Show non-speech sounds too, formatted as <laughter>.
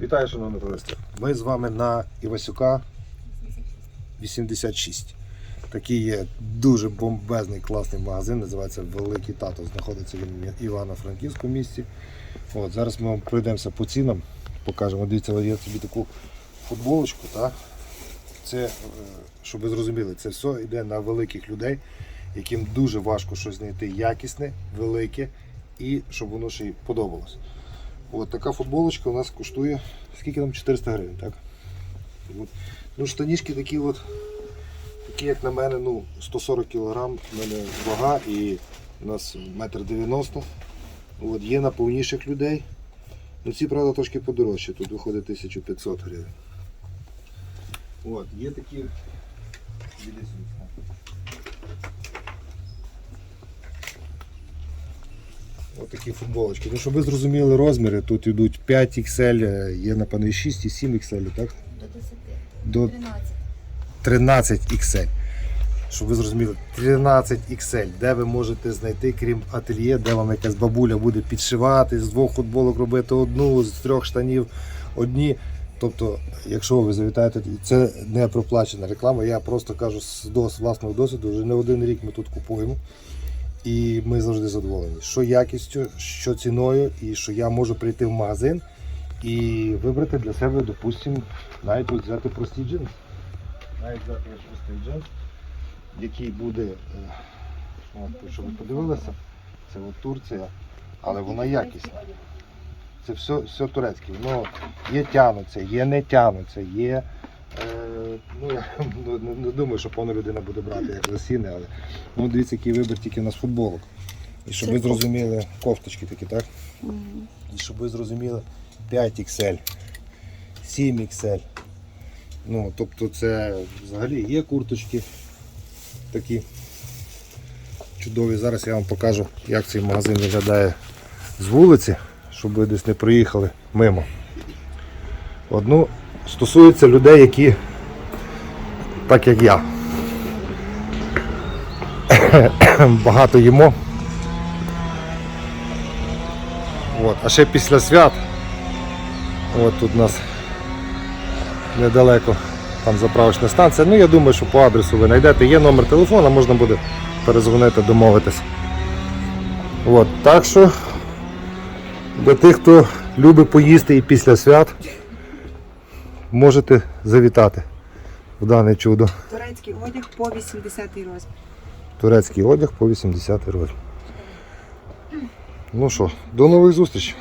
Вітаю, шановне товариство. Ми з вами на Івасюка 86. Такий є дуже бомбезний класний магазин, називається Великий Тато. Знаходиться він в Івано-Франківському місті. От, зараз ми вам пройдемося по цінам, покажемо. Дивіться, я собі таку футболочку. Та? Це, е, щоб ви зрозуміли, це все йде на великих людей, яким дуже важко щось знайти якісне, велике і щоб воно ще й подобалось. От така футболочка у нас коштує скільки там 400 гривень, так? От. Ну, штанішки такі от, такі як на мене, ну, 140 кг, в мене вага і у нас метр 90 От, є на повніших людей. Ну ці, правда, трошки подорожчі, тут виходить 1500 гривень. От, є такі. Сюди, футболочки. Ну, щоб ви зрозуміли розміри, тут йдуть 5 XL, є напевно і 6 і 7 XL, так? До 10. До 13. 13 XL. Щоб ви зрозуміли, 13 XL, де ви можете знайти, крім ательє, де вам якась бабуля буде підшивати, з двох футболок робити одну, з трьох штанів одні. Тобто, якщо ви завітаєте, це не проплачена реклама. Я просто кажу з власного досвіду, вже не один рік ми тут купуємо. І ми завжди задоволені. Що якістю, що ціною, і що я можу прийти в магазин і вибрати для себе, допустимо, навіть от взяти простий джинс. Навіть взяти простий джинс, який буде, е, от, щоб ви подивилися, це от Турція, але вона якісна. Це все, все турецьке. Воно є тянуться, є не тянуться, є. Е, ну, я <laughs> ну, не, не думаю, що повна людина буде брати як засіне, але ну, дивіться, який вибір тільки у нас футболок. І щоб ви зрозуміли, кофточки такі, так? І щоб ви зрозуміли 5 XL, 7 XL. Ну, тобто це взагалі є курточки такі чудові. Зараз я вам покажу, як цей магазин виглядає з вулиці, щоб ви десь не приїхали мимо. Одну стосується людей, які так як я. <coughs> Багато їмо. От. А ще після свят. От тут у нас недалеко там заправочна станція. Ну я думаю, що по адресу ви знайдете. Є номер телефона, можна буде перезвонити, домовитись. От. Так що для тих, хто любить поїсти і після свят, можете завітати в дане чудо. Турецький одяг по 80 розмір. Турецький одяг по 80 розмір. Ну що, до нових зустрічей.